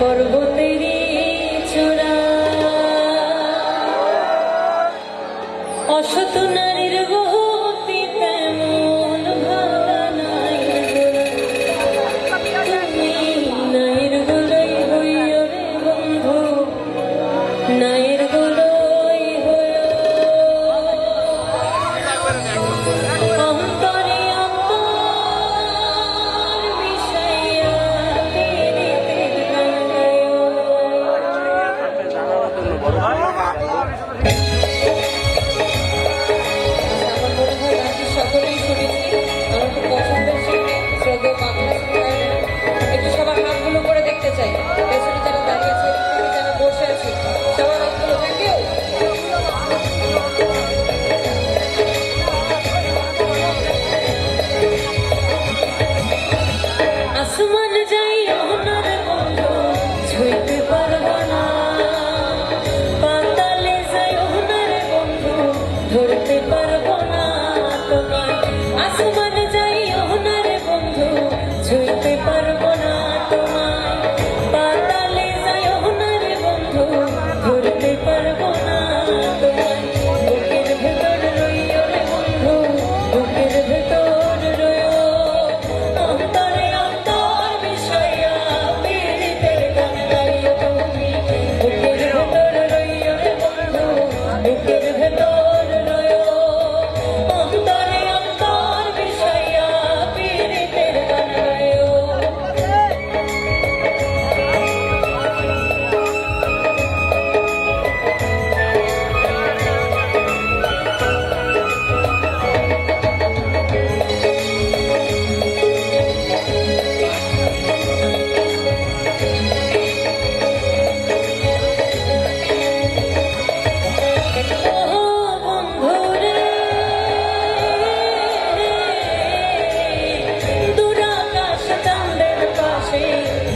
করবো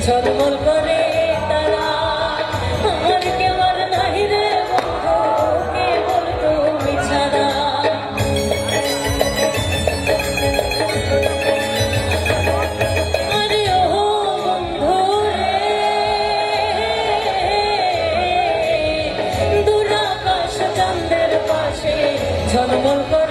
ঝলমল করে তারা। আমার কেউ আর নাহি রে বন্ধু কেবল তুমি ছাড়া। আরে ও বন্ধু রে, দূরাকাশ চন্দ্রের পাশে ঝলমল করে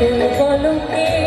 越过了意